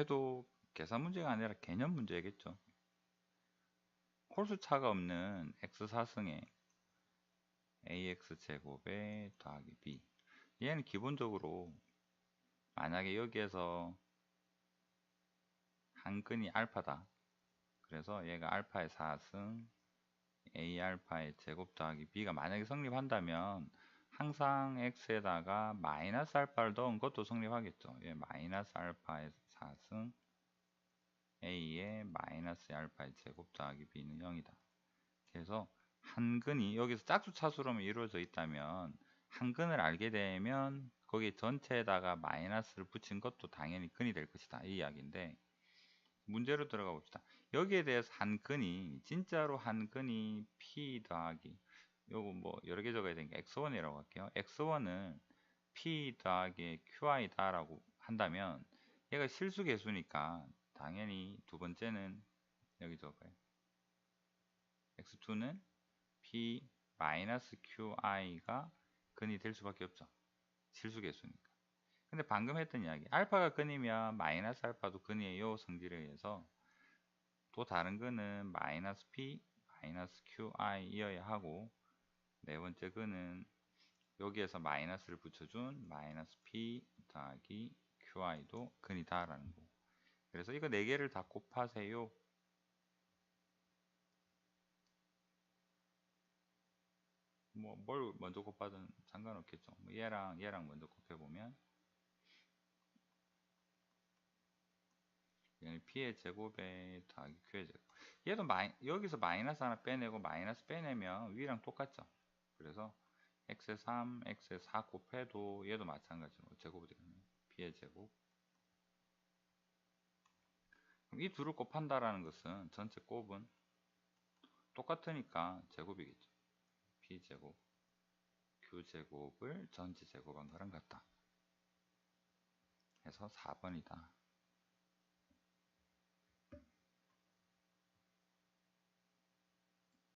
해도 계산 문제가 아니라 개념 문제겠죠. 홀수 차가 없는 x4승에 ax 제곱에 더하기 b 얘는 기본적으로 만약에 여기에서 한 근이 알파다 그래서 얘가 알파의 4승 a 알파의 제곱 더하기 b가 만약에 성립한다면 항상 x에다가 마이너스 알파를 넣은 것도 성립하겠죠. 예, 마이너스 알파의 4승 a의 마이너스 알파의 제곱 더하기 b는 0이다. 그래서 한 근이 여기서 짝수 차수로만 이루어져 있다면 한 근을 알게 되면 거기 전체에다가 마이너스를 붙인 것도 당연히 근이 될 것이다. 이 이야기인데 문제로 들어가 봅시다. 여기에 대해서 한 근이 진짜로 한 근이 p 더하기 요거 뭐 여러 개 적어야 되니까 x1이라고 할게요. x1은 p 더하기 qi다 라고 한다면 얘가 실수 계수니까 당연히 두 번째는 여기 적어요. x2는 p 마이너스 qi가 근이 될 수밖에 없죠. 실수 계수니까. 근데 방금 했던 이야기 알파가 근이면 마이너스 알파도 근이에요 성질에 의해서 또 다른 근은 마이너스 p 마이너스 qi이어야 하고 네 번째 근은 여기에서 마이너스를 붙여준 마이너스 p 더하기 qi도 근이다 라는 거. 그래서 이거 4개를 다 곱하세요. 뭐 뭘 먼저 곱하든 상관없겠죠. 뭐, 얘랑 얘랑 먼저 곱해보면. 얘는 p의 제곱에 더하기 q의 제곱. 얘도 마이, 여기서 마이너스 하나 빼내고 마이너스 빼내면 위랑 똑같죠. 그래서 x의 3, x의 4 곱해도 얘도 마찬가지로 제곱이 되는 예, 1제곱 그럼 이 둘을 곱한다라는 것은 전체 곱은 똑같으니까 제곱이겠죠. b제곱 q제곱을 전체 제곱한 거랑 같다. 해서 4번이다.